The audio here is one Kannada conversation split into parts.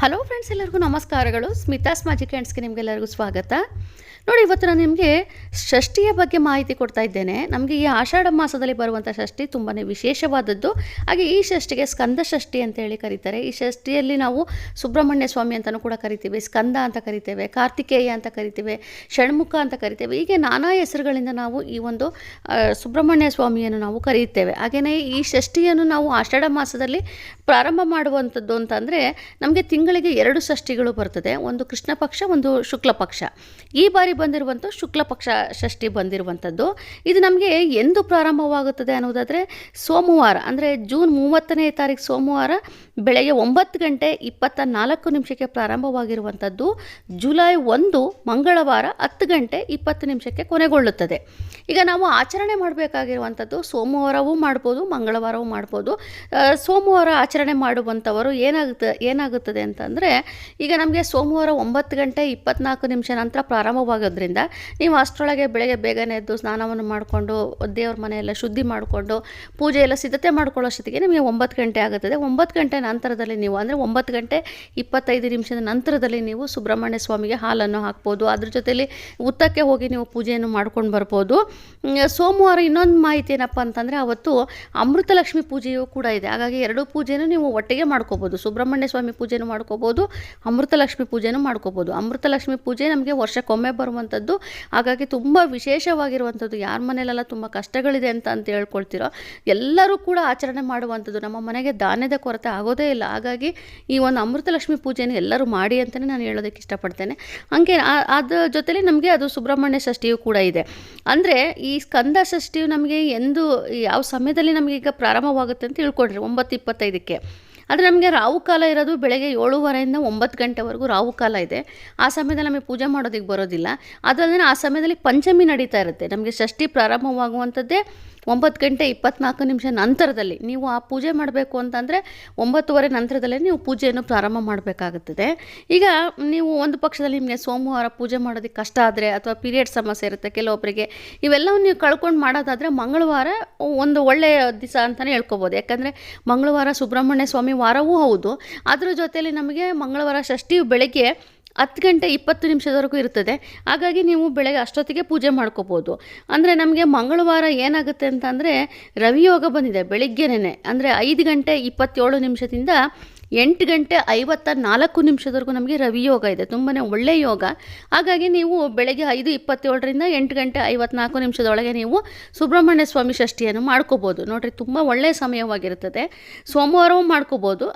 ಹಲೋ ಫ್ರೆಂಡ್ಸ್ ಎಲ್ಲರಿಗೂ ನಮಸ್ಕಾರಗಳು. ಸ್ಮಿತಾಸ್ ಮ್ಯಾಜಿಕ್ ಹ್ಯಾಂಡ್ಸ್ಗೆ ನಿಮಗೆಲ್ಲರಿಗೂ ಸ್ವಾಗತ. ನೋಡಿ, ಇವತ್ತು ನಾನು ನಿಮಗೆ ಷಷ್ಠಿಯ ಬಗ್ಗೆ ಮಾಹಿತಿ ಕೊಡ್ತಾ ಇದ್ದೇನೆ. ನಮಗೆ ಈ ಆಷಾಢ ಮಾಸದಲ್ಲಿ ಬರುವಂಥ ಷಷ್ಠಿ ತುಂಬಾ ವಿಶೇಷವಾದದ್ದು. ಹಾಗೆ ಈ ಷಷ್ಠಿಗೆ ಸ್ಕಂದ ಷಷ್ಠಿ ಅಂತ ಹೇಳಿ ಕರೀತಾರೆ. ಈ ಷಷ್ಠಿಯಲ್ಲಿ ನಾವು ಸುಬ್ರಹ್ಮಣ್ಯ ಸ್ವಾಮಿ ಅಂತಲೂ ಕೂಡ ಕರಿತೀವಿ. ಸ್ಕಂದ ಅಂತ ಕರಿತೇವೆ, ಕಾರ್ತಿಕೇಯ ಅಂತ ಕರಿತೇವೆ, ಷಣ್ಮುಖ ಅಂತ ಕರಿತೇವೆ. ಹೀಗೆ ನಾನಾ ಹೆಸರುಗಳಿಂದ ನಾವು ಈ ಒಂದು ಸುಬ್ರಹ್ಮಣ್ಯ ಸ್ವಾಮಿಯನ್ನು ನಾವು ಕರೆಯುತ್ತೇವೆ ಹಾಗೆಯೇ ಈ ಷಷ್ಠಿಯನ್ನು ನಾವು ಆಷಾಢ ಮಾಸದಲ್ಲಿ ಪ್ರಾರಂಭ ಮಾಡುವಂಥದ್ದು ಅಂತಂದರೆ ನಮಗೆ ತಿಂಗಳಿಗೆ ಎರಡು ಷಷ್ಠಿಗಳು ಬರ್ತದೆ. ಒಂದು ಕೃಷ್ಣ ಪಕ್ಷ, ಒಂದು ಶುಕ್ಲ ಪಕ್ಷ. ಈ ಬಾರಿ ಬಂದಿರುವಂಥ ಶುಕ್ಲ ಪಕ್ಷ ಷಷ್ಠಿ ಬಂದಿರುವಂಥದ್ದು ಇದು ನಮಗೆ ಎಂದು ಪ್ರಾರಂಭವಾಗುತ್ತದೆ ಅನ್ನೋದಾದರೆ ಸೋಮವಾರ, ಅಂದರೆ ಜೂನ್ ಮೂವತ್ತನೇ ತಾರೀಕು ಸೋಮವಾರ ಬೆಳಗ್ಗೆ ಒಂಬತ್ತು ಗಂಟೆ ಇಪ್ಪತ್ತ ನಾಲ್ಕು ನಿಮಿಷಕ್ಕೆ ಪ್ರಾರಂಭವಾಗಿರುವಂಥದ್ದು ಜುಲೈ ಒಂದು, ಮಂಗಳವಾರ ಹತ್ತು ಗಂಟೆ ಇಪ್ಪತ್ತು ನಿಮಿಷಕ್ಕೆ ಕೊನೆಗೊಳ್ಳುತ್ತದೆ. ಈಗ ನಾವು ಆಚರಣೆ ಮಾಡಬೇಕಾಗಿರುವಂಥದ್ದು ಸೋಮವಾರವೂ ಮಾಡ್ಬೋದು, ಮಂಗಳವಾರವೂ ಮಾಡ್ಬೋದು. ಸೋಮವಾರ ಆಚರಣೆ ಮಾಡುವಂಥವರು ಏನಾಗುತ್ತೆ, ಏನಾಗುತ್ತದೆ ಅಂತಂದರೆ, ಈಗ ನಮಗೆ ಸೋಮವಾರ ಒಂಬತ್ತು ಗಂಟೆ ಇಪ್ಪತ್ನಾಲ್ಕು ನಿಮಿಷ ನಂತರ ಪ್ರಾರಂಭವಾಗೋದ್ರಿಂದ ನೀವು ಅಷ್ಟರೊಳಗೆ ಬೆಳಗ್ಗೆ ಬೇಗನೆ ಎದ್ದು ಸ್ನಾನವನ್ನು ಮಾಡಿಕೊಂಡು, ದೇವ್ರ ಮನೆಯೆಲ್ಲ ಶುದ್ಧಿ ಮಾಡಿಕೊಂಡು, ಪೂಜೆ ಎಲ್ಲ ಸಿದ್ಧತೆ ಮಾಡ್ಕೊಳ್ಳೋಷ್ಟೊತ್ತಿಗೆ ನಿಮಗೆ ಒಂಬತ್ತು ಗಂಟೆ ಆಗುತ್ತದೆ. ಒಂಬತ್ತು ಗಂಟೆ ನಂತರದಲ್ಲಿ ನೀವು, ಅಂದರೆ ಒಂಬತ್ತು ಗಂಟೆ ಇಪ್ಪತ್ತೈದು ನಿಮಿಷದ ನಂತರದಲ್ಲಿ ನೀವು ಸುಬ್ರಹ್ಮಣ್ಯ ಸ್ವಾಮಿಗೆ ಹಾಲನ್ನು ಹಾಕ್ಬೋದು. ಅದ್ರ ಜೊತೆಯಲ್ಲಿ ಉತ್ತಕ್ಕೆ ಹೋಗಿ ನೀವು ಪೂಜೆಯನ್ನು ಮಾಡ್ಕೊಂಡು ಬರ್ಬೋದು. ಸೋಮವಾರ ಇನ್ನೊಂದು ಮಾಹಿತಿ ಏನಪ್ಪ ಅಂತಂದರೆ, ಅವತ್ತು ಅಮೃತಲಕ್ಷ್ಮಿ ಪೂಜೆಯೂ ಕೂಡ ಇದೆ. ಹಾಗಾಗಿ ಎರಡೂ ಪೂಜೆನೂ ನೀವು ಒಟ್ಟಿಗೆ ಮಾಡ್ಕೋಬೋದು. ಸುಬ್ರಹ್ಮಣ್ಯ ಸ್ವಾಮಿ ಪೂಜೆನೂ ಮಾಡ್ಕೋಬೋದು, ಅಮೃತಲಕ್ಷ್ಮಿ ಪೂಜೆನೂ ಮಾಡ್ಕೋಬೋದು. ಅಮೃತಲಕ್ಷ್ಮಿ ಪೂಜೆ ನಮಗೆ ವರ್ಷಕ್ಕೊಮ್ಮೆ ಬರುವಂಥದ್ದು. ಹಾಗಾಗಿ ತುಂಬ ವಿಶೇಷವಾಗಿರುವಂಥದ್ದು, ಯಾರ ಮನೇಲೆಲ್ಲ ತುಂಬ ಕಷ್ಟಗಳಿದೆ ಅಂತ ಅಂತ ಹೇಳ್ಕೊಳ್ತಿರೋ, ಎಲ್ಲರೂ ಕೂಡ ಆಚರಣೆ ಮಾಡುವಂಥದ್ದು. ನಮ್ಮ ಮನೆಗೆ ಧಾನ್ಯದ ಕೊರತೆ ಆಗೋದೇ ಇಲ್ಲ. ಹಾಗಾಗಿ ಈ ಒಂದು ಅಮೃತಲಕ್ಷ್ಮಿ ಪೂಜೆನ ಎಲ್ಲರೂ ಮಾಡಿ ಅಂತಲೇ ನಾನು ಹೇಳೋದಕ್ಕೆ ಇಷ್ಟಪಡ್ತೇನೆ. ಹಾಗೆ ಅದರ ಜೊತೆಲಿ ನಮಗೆ ಅದು ಸುಬ್ರಹ್ಮಣ್ಯ ಷಷ್ಠಿಯು ಕೂಡ ಇದೆ. ಅಂದರೆ ಈ ಸ್ಕಂದ ಷಷ್ಠಿಯು ನಮಗೆ ಎಂದು, ಯಾವ ಸಮಯದಲ್ಲಿ ನಮಗೆ ಈಗ ಪ್ರಾರಂಭವಾಗುತ್ತೆ ಅಂತ ತಿಳ್ಕೊಡ್ರಿ ಒಂಬತ್ತು ಇಪ್ಪತ್ತೈದಕ್ಕೆ. ಆದರೆ ನಮಗೆ ರಾವು ಕಾಲ ಇರೋದು ಬೆಳಗ್ಗೆ ಏಳುವರೆಯಿಂದ ಒಂಬತ್ತು ಗಂಟೆವರೆಗೂ ರಾವು ಕಾಲ ಇದೆ. ಆ ಸಮಯದಲ್ಲಿ ನಮಗೆ ಪೂಜೆ ಮಾಡೋದಕ್ಕೆ ಬರೋದಿಲ್ಲ. ಅದಲ್ಲದೆ ಆ ಸಮಯದಲ್ಲಿ ಪಂಚಮಿ ನಡೀತಾ ಇರುತ್ತೆ. ನಮಗೆ ಷಷ್ಠಿ ಪ್ರಾರಂಭವಾಗುವಂಥದ್ದೇ ಒಂಬತ್ತು ಗಂಟೆ ಇಪ್ಪತ್ನಾಲ್ಕು ನಿಮಿಷ ನಂತರದಲ್ಲಿ ನೀವು ಆ ಪೂಜೆ ಮಾಡಬೇಕು ಅಂತಂದರೆ ಒಂಬತ್ತುವರೆ ನಂತರದಲ್ಲೇ ನೀವು ಪೂಜೆಯನ್ನು ಪ್ರಾರಂಭ ಮಾಡಬೇಕಾಗುತ್ತದೆ. ಈಗ ನೀವು ಒಂದು ಪಕ್ಷದಲ್ಲಿ ನಿಮಗೆ ಸೋಮವಾರ ಪೂಜೆ ಮಾಡೋದಕ್ಕೆ ಕಷ್ಟ ಆದರೆ ಅಥವಾ ಪೀರಿಯಡ್ ಸಮಸ್ಯೆ ಇರುತ್ತೆ ಕೆಲವೊಬ್ಬರಿಗೆ ಇವೆಲ್ಲವೂ ನೀವು ಕಳ್ಕೊಂಡು ಮಾಡೋದಾದರೆ ಮಂಗಳವಾರ ಒಂದು ಒಳ್ಳೆಯ ದಿವಸ ಅಂತಲೇ ಹೇಳ್ಕೊಬೋದು. ಯಾಕಂದರೆ ಮಂಗಳವಾರ ಸುಬ್ರಹ್ಮಣ್ಯ ಸ್ವಾಮಿ ವಾರವೂ ಹೌದು. ಅದರ ಜೊತೆಯಲ್ಲಿ ನಮಗೆ ಮಂಗಳವಾರ ಷಷ್ಠಿ ಬೆಳಗ್ಗೆ ಹತ್ತು ಗಂಟೆ ಇಪ್ಪತ್ತು ನಿಮಿಷದವರೆಗೂ ಇರ್ತದೆ. ಹಾಗಾಗಿ ನೀವು ಬೆಳಗ್ಗೆ ಅಷ್ಟೊತ್ತಿಗೆ ಪೂಜೆ ಮಾಡ್ಕೋಬೋದು. ಅಂದರೆ ನಮಗೆ ಮಂಗಳವಾರ ಏನಾಗುತ್ತೆ ಅಂತಂದರೆ ರವಿಯೋಗ ಬಂದಿದೆ ಬೆಳಿಗ್ಗೆನೇ ಅಂದರೆ ಐದು ಗಂಟೆ ಇಪ್ಪತ್ತೇಳು ನಿಮಿಷದಿಂದ ಎಂಟು ಗಂಟೆ ಐವತ್ತ ನಾಲ್ಕು ನಿಮಿಷದವರೆಗೂ ನಮಗೆ ರವಿಯೋಗ ಇದೆ. ತುಂಬಾ ಒಳ್ಳೆಯ ಯೋಗ. ಹಾಗಾಗಿ ನೀವು ಬೆಳಗ್ಗೆ ಐದು ಇಪ್ಪತ್ತೇಳರಿಂದ ಎಂಟು ಗಂಟೆ ಐವತ್ನಾಲ್ಕು ನಿಮಿಷದೊಳಗೆ ನೀವು ಸುಬ್ರಹ್ಮಣ್ಯ ಸ್ವಾಮಿ ಷಷ್ಠಿಯನ್ನು ಮಾಡ್ಕೋಬೋದು. ನೋಡಿರಿ ತುಂಬ ಒಳ್ಳೆಯ ಸಮಯವಾಗಿರುತ್ತದೆ. ಸೋಮವಾರವೂ ಮಾಡ್ಕೋಬೋದು.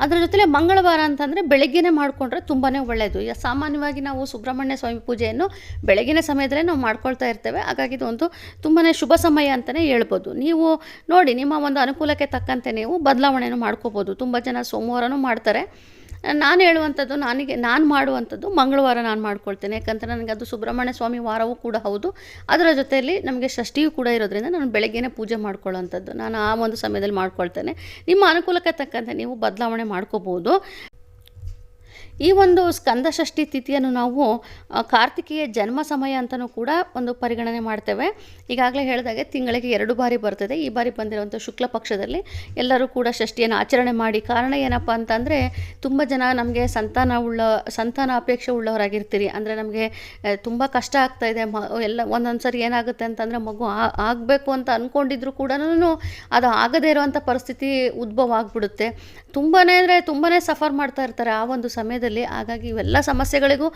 ಅದರ ಜೊತೆಲೆ ಮಂಗಳವಾರ ಅಂತಂದರೆ ಬೆಳಗ್ಗೆನೇ ಮಾಡಿಕೊಂಡ್ರೆ ತುಂಬಾ ಒಳ್ಳೆಯದು ಈಗ ಸಾಮಾನ್ಯವಾಗಿ ನಾವು ಸುಬ್ರಹ್ಮಣ್ಯ ಸ್ವಾಮಿ ಪೂಜೆಯನ್ನು ಬೆಳಗಿನ ಸಮಯದಲ್ಲೇ ನಾವು ಮಾಡ್ಕೊಳ್ತಾ ಇರ್ತೇವೆ. ಹಾಗಾಗಿ ಇದೊಂದು ತುಂಬಾ ಶುಭ ಸಮಯ ಅಂತಲೇ ಹೇಳ್ಬೋದು. ನೀವು ನೋಡಿ, ನಿಮ್ಮ ಒಂದು ಅನುಕೂಲಕ್ಕೆ ತಕ್ಕಂತೆ ನೀವು ಬದಲಾವಣೆಯನ್ನು ಮಾಡ್ಕೋಬೋದು. ತುಂಬ ಜನ ಸೋಮವಾರನೂ ಮಾಡ್ತಾರೆ. ನಾನು ಹೇಳುವಂಥದ್ದು ನನಗೆ, ನಾನು ಮಾಡುವಂಥದ್ದು ಮಂಗಳವಾರ ನಾನು ಮಾಡ್ಕೊಳ್ತೇನೆ. ಯಾಕಂದರೆ ನನಗೆ ಅದು ಸುಬ್ರಹ್ಮಣ್ಯ ಸ್ವಾಮಿ ವಾರವೂ ಕೂಡ ಹೌದು. ಅದರ ಜೊತೆಯಲ್ಲಿ ನಮಗೆ ಷಷ್ಠಿಯೂ ಕೂಡ ಇರೋದ್ರಿಂದ ನಾನು ಬೆಳಗ್ಗೆನೇ ಪೂಜೆ ಮಾಡ್ಕೊಳ್ಳೋವಂಥದ್ದು. ನಾನು ಆ ಒಂದು ಸಮಯದಲ್ಲಿ ಮಾಡ್ಕೊಳ್ತೇನೆ. ನಿಮ್ಮ ಅನುಕೂಲಕ್ಕೆ ತಕ್ಕಂತೆ ನೀವು ಬದಲಾವಣೆ ಮಾಡ್ಕೋಬೋದು. ಈ ಒಂದು ಸ್ಕಂದ ಷಷ್ಠಿ ತಿಥಿಯನ್ನು ನಾವು ಕಾರ್ತಿಕೆಯ ಜನ್ಮ ಸಮಯ ಅಂತಲೂ ಕೂಡ ಒಂದು ಪರಿಗಣನೆ ಮಾಡ್ತೇವೆ. ಈಗಾಗಲೇ ಹೇಳಿದಾಗೆ ತಿಂಗಳಿಗೆ ಎರಡು ಬಾರಿ ಬರ್ತದೆ. ಈ ಬಾರಿ ಬಂದಿರುವಂಥ ಶುಕ್ಲ ಪಕ್ಷದಲ್ಲಿ ಎಲ್ಲರೂ ಕೂಡ ಷಷ್ಠಿಯನ್ನು ಆಚರಣೆ ಮಾಡಿ. ಕಾರಣ ಏನಪ್ಪ ಅಂತಂದರೆ, ತುಂಬ ಜನ ನಮಗೆ ಸಂತಾನ ಉಳ್ಳ, ಸಂತಾನ ಅಪೇಕ್ಷೆ ಉಳ್ಳವರಾಗಿರ್ತೀರಿ. ಅಂದರೆ ನಮಗೆ ತುಂಬ ಕಷ್ಟ ಆಗ್ತಾ ಇದೆ. ಮ, ಎಲ್ಲ ಒಂದೊಂದು ಸರಿ ಏನಾಗುತ್ತೆ ಅಂತಂದರೆ ಮಗು ಆಗಬೇಕು ಅಂತ ಅಂದ್ಕೊಂಡಿದ್ರು ಕೂಡ ಅದು ಆಗದೇ ಇರುವಂಥ ಪರಿಸ್ಥಿತಿ ಉದ್ಭವ ಆಗಿಬಿಡುತ್ತೆ. ತುಂಬಾ ಅಂದರೆ ತುಂಬಾ ಸಫರ್ ಮಾಡ್ತಾ ಇರ್ತಾರೆ ಆ ಒಂದು ಸಮಯದಲ್ಲಿ. ಹಾಗಾಗಿ ಇವೆಲ್ಲ ಸಮಸ್ಯೆಗಳಿಗೂ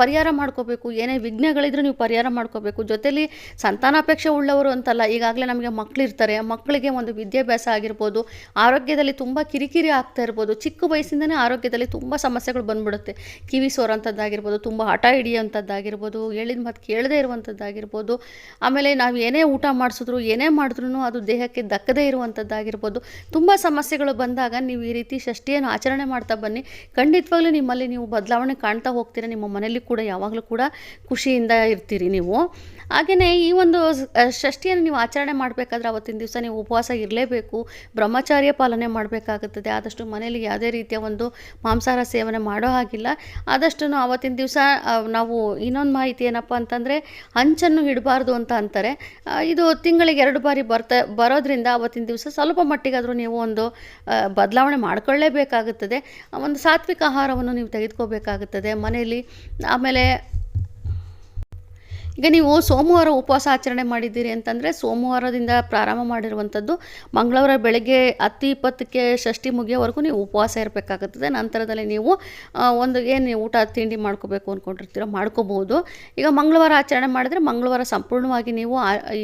ಪರಿಹಾರ ಮಾಡ್ಕೋಬೇಕು. ಏನೇ ವಿಘ್ನಗಳಿದ್ರೂ ನೀವು ಪರಿಹಾರ ಮಾಡ್ಕೋಬೇಕು. ಜೊತೆಲಿ ಸಂತಾನಾಪೇಕ್ಷೆ ಉಳ್ಳವರು ಅಂತಲ್ಲ, ಈಗಾಗಲೇ ನಮಗೆ ಮಕ್ಕಳಿರ್ತಾರೆ ಮಕ್ಕಳಿಗೆ ಒಂದು ವಿದ್ಯಾಭ್ಯಾಸ ಆಗಿರ್ಬೋದು, ಆರೋಗ್ಯದಲ್ಲಿ ತುಂಬ ಕಿರಿಕಿರಿ ಆಗ್ತಾ ಇರ್ಬೋದು. ಚಿಕ್ಕ ವಯಸ್ಸಿಂದನೇ ಆರೋಗ್ಯದಲ್ಲಿ ತುಂಬ ಸಮಸ್ಯೆಗಳು ಬಂದ್ಬಿಡುತ್ತೆ. ಕಿವಿ ಸೋರೋಂಥದ್ದಾಗಿರ್ಬೋದು, ತುಂಬ ಹಠ ಹಿಡಿಯೋಂಥದ್ದಾಗಿರ್ಬೋದು ಹೇಳಿದ ಮತ್ತು ಕೇಳದೇ ಇರುವಂಥದ್ದಾಗಿರ್ಬೋದು, ಆಮೇಲೆ ನಾವು ಏನೇ ಊಟ ಮಾಡಿಸಿದ್ರು, ಏನೇ ಮಾಡಿದ್ರು ಅದು ದೇಹಕ್ಕೆ ದಕ್ಕದೇ ಇರುವಂಥದ್ದಾಗಿರ್ಬೋದು. ತುಂಬ ಸಮಸ್ಯೆಗಳು ಬಂದಾಗ ನೀವು ಈ ರೀತಿ ಷಷ್ಠಿಯನ್ನು ಆಚರಣೆ ಮಾಡ್ತಾ ಬನ್ನಿ. ಖಂಡಿತವಾಗ್ಲೂ ನಿಮ್ಮ ನಿಮ್ಮಲ್ಲಿ ನೀವು ಬದಲಾವಣೆ ಕಾಣ್ತಾ ಹೋಗ್ತೀರಾ, ನಿಮ್ಮ ಮನೆಯಲ್ಲಿ ಕೂಡ ಯಾವಾಗಲೂ ಕೂಡ ಖುಷಿಯಿಂದ ಇರ್ತೀರಿ ನೀವು. ಹಾಗೆಯೇ ಈ ಒಂದು ಷಷ್ಠಿಯನ್ನು ನೀವು ಆಚರಣೆ ಮಾಡಬೇಕಾದ್ರೆ ಅವತ್ತಿನ ದಿವಸ ನೀವು ಉಪವಾಸ ಇರಲೇಬೇಕು, ಬ್ರಹ್ಮಚಾರ್ಯ ಪಾಲನೆ ಮಾಡಬೇಕಾಗುತ್ತದೆ. ಆದಷ್ಟು ಮನೆಯಲ್ಲಿ ಯಾವುದೇ ರೀತಿಯ ಒಂದು ಮಾಂಸಾಹಾರ ಸೇವನೆ ಮಾಡೋ ಹಾಗಿಲ್ಲ. ಆದಷ್ಟು ಅವತ್ತಿನ ದಿವಸ ನಾವು ಇನ್ನೊಂದು ಮಾಹಿತಿ ಏನಪ್ಪ ಅಂತಂದರೆ, ಹಂಚನ್ನು ಇಡಬಾರ್ದು ಅಂತ ಅಂತಾರೆ. ಇದು ತಿಂಗಳಿಗೆ ಎರಡು ಬಾರಿ ಬರ್ತಾ, ಬರೋದ್ರಿಂದ ಅವತ್ತಿನ ದಿವಸ ಸ್ವಲ್ಪ ಮಟ್ಟಿಗಾದರೂ ನೀವು ಒಂದು ಬದಲಾವಣೆ ಮಾಡ್ಕೊಳ್ಳೇಬೇಕಾಗುತ್ತದೆ. ಒಂದು ಸಾತ್ವಿಕ ಆಹಾರವನ್ನು ನೀವು ತೆಗೆದುಕೋಬೇಕಾಗುತ್ತದೆ. ಮನೆಯಲ್ಲಿ ಆಮೇಲೆ ಈಗ ನೀವು ಸೋಮವಾರ ಉಪವಾಸ ಆಚರಣೆ ಮಾಡಿದ್ದೀರಿ ಅಂತಂದರೆ ಸೋಮವಾರದಿಂದ ಪ್ರಾರಂಭ ಮಾಡಿರುವಂಥದ್ದು ಮಂಗಳವಾರ ಬೆಳಗ್ಗೆ ಹತ್ತು ಇಪ್ಪತ್ತಕ್ಕೆ ಷಷ್ಠಿ ಮುಗಿಯೋವರೆಗೂ ನೀವು ಉಪವಾಸ ಇರಬೇಕಾಗುತ್ತದೆ. ನಂತರದಲ್ಲಿ ನೀವು ಒಂದು ಏನು ಊಟ, ತಿಂಡಿ ಮಾಡ್ಕೋಬೇಕು ಅಂದ್ಕೊಂಡಿರ್ತೀರೋ ಮಾಡ್ಕೋಬೋದು ಈಗ ಮಂಗಳವಾರ ಆಚರಣೆ ಮಾಡಿದರೆ ಮಂಗಳವಾರ ಸಂಪೂರ್ಣವಾಗಿ ನೀವು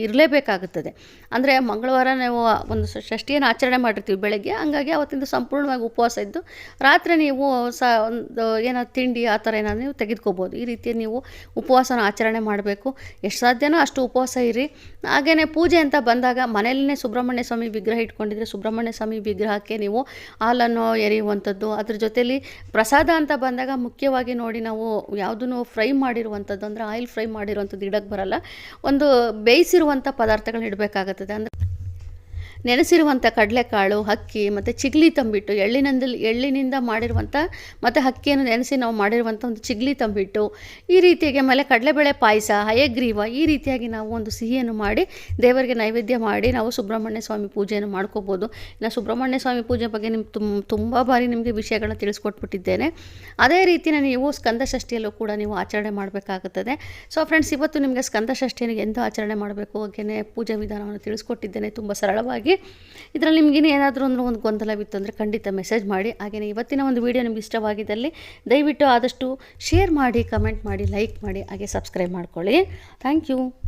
ಇರಲೇಬೇಕಾಗುತ್ತದೆ. ಅಂದರೆ ಮಂಗಳವಾರ ನಾವು ಒಂದು ಷಷ್ಠಿಯನ್ನು ಆಚರಣೆ ಮಾಡಿರ್ತೀವಿ ಬೆಳಗ್ಗೆ, ಹಂಗಾಗಿ ಅವತ್ತಿಂದ ಸಂಪೂರ್ಣವಾಗಿ ಉಪವಾಸ ಇದ್ದು ರಾತ್ರಿ ನೀವು ಸ, ಒಂದು, ಏನೋ ತಿಂಡಿ ಆ ಥರ ಏನಾದರೂ ನೀವು ತೆಗೆದುಕೋಬೋದು ಈ ರೀತಿ ನೀವು ಉಪವಾಸನ ಆಚರಣೆ ಮಾಡಬೇಕು. ಎಷ್ಟು ಸಾಧ್ಯನೋ ಅಷ್ಟು ಉಪವಾಸ ಇರಿ. ಹಾಗೆಯೇ ಪೂಜೆ ಅಂತ ಬಂದಾಗ ಮನೆಯಲ್ಲೇ ಸುಬ್ರಹ್ಮಣ್ಯ ಸ್ವಾಮಿ ವಿಗ್ರಹ ಇಟ್ಕೊಂಡಿದ್ರೆ ಸುಬ್ರಹ್ಮಣ್ಯ ಸ್ವಾಮಿ ವಿಗ್ರಹಕ್ಕೆ ನೀವು ಹಾಲನ್ನು ಎರೆಯುವಂಥದ್ದು. ಅದ್ರ ಜೊತೆಲಿ ಪ್ರಸಾದ ಅಂತ ಬಂದಾಗ ಮುಖ್ಯವಾಗಿ ನೋಡಿ ನಾವು ಯಾವುದನ್ನು ಫ್ರೈ ಮಾಡಿರುವಂಥದ್ದು ಅಂದರೆ ಆಯಿಲ್ ಫ್ರೈ ಮಾಡಿರುವಂಥದ್ದು ಇಡಕ್ಕೆ ಬರಲ್ಲ. ಒಂದು ಬೇಯಿಸಿರುವಂಥ ಪದಾರ್ಥಗಳನ್ನ ಇಡಬೇಕಾಗುತ್ತದೆ. ಅಂದರೆ ನೆನೆಸಿರುವಂಥ ಕಡಲೆಕಾಳು ಹಕ್ಕಿ ಮತ್ತು ಚಿಗ್ಲಿ ತಂಬಿಟ್ಟು, ಎಳ್ಳಿನಿಂದ ಎಳ್ಳಿನಿಂದ ಮಾಡಿರುವಂಥ ಮತ್ತು ಹಕ್ಕಿಯನ್ನು ನೆನೆಸಿ ನಾವು ಮಾಡಿರುವಂಥ ಒಂದು ಚಿಗ್ಲಿ ತಂಬಿಟ್ಟು, ಈ ರೀತಿಯಾಗಿ ಆಮೇಲೆ ಕಡಲೆಬೇಳೆ ಪಾಯಸ, ಹಯಗ್ರೀವ ಈ ರೀತಿಯಾಗಿ ನಾವು ಒಂದು ಸಿಹಿಯನ್ನು ಮಾಡಿ ದೇವರಿಗೆ ನೈವೇದ್ಯ ಮಾಡಿ ನಾವು ಸುಬ್ರಹ್ಮಣ್ಯ ಸ್ವಾಮಿ ಪೂಜೆಯನ್ನು ಮಾಡ್ಕೋಬೋದು. ಇನ್ನು ಸುಬ್ರಹ್ಮಣ್ಯ ಸ್ವಾಮಿ ಪೂಜೆ ಬಗ್ಗೆ ನಿಮ್ಗೆ ತುಂಬ ತುಂಬ ಬಾರಿ ನಿಮಗೆ ವಿಷಯಗಳನ್ನ ತಿಳಿಸ್ಕೊಟ್ಬಿಟ್ಟಿದ್ದೇನೆ. ಅದೇ ರೀತಿಯ ನೀವು ಸ್ಕಂದ ಷಷ್ಠಿಯಲ್ಲೂ ಕೂಡ ನೀವು ಆಚರಣೆ ಮಾಡಬೇಕಾಗುತ್ತದೆ. ಸೊ ಫ್ರೆಂಡ್ಸ್ ಇವತ್ತು ನಿಮಗೆ ಸ್ಕಂದ ಷಷ್ಠಿಯನ್ನು ಎಂದು ಆಚರಣೆ ಮಾಡಬೇಕು ಹಾಗೆಯೇ ಪೂಜೆ ವಿಧಾನವನ್ನು ತಿಳಿಸ್ಕೊಟ್ಟಿದ್ದೇನೆ. ತುಂಬ ಸರಳವಾಗಿ ಇದರಲ್ಲಿ ನಿಮಗಿನ್ನು ಏನಾದರೂ ಅಂದ್ರೆ ಒಂದು ಗೊಂದಲವಿತ್ತು ಅಂದರೆ ಖಂಡಿತ ಮೆಸೇಜ್ ಮಾಡಿ. ಹಾಗೆಯೇ ಇವತ್ತಿನ ಒಂದು ವಿಡಿಯೋ ನಿಮ್ಗೆ ಇಷ್ಟವಾಗಿದ್ದಲ್ಲಿ ದಯವಿಟ್ಟು ಆದಷ್ಟು ಶೇರ್ ಮಾಡಿ ಕಮೆಂಟ್ ಮಾಡಿ ಲೈಕ್ ಮಾಡಿ, ಹಾಗೆ ಸಬ್ಸ್ಕ್ರೈಬ್ ಮಾಡ್ಕೊಳ್ಳಿ. Thank you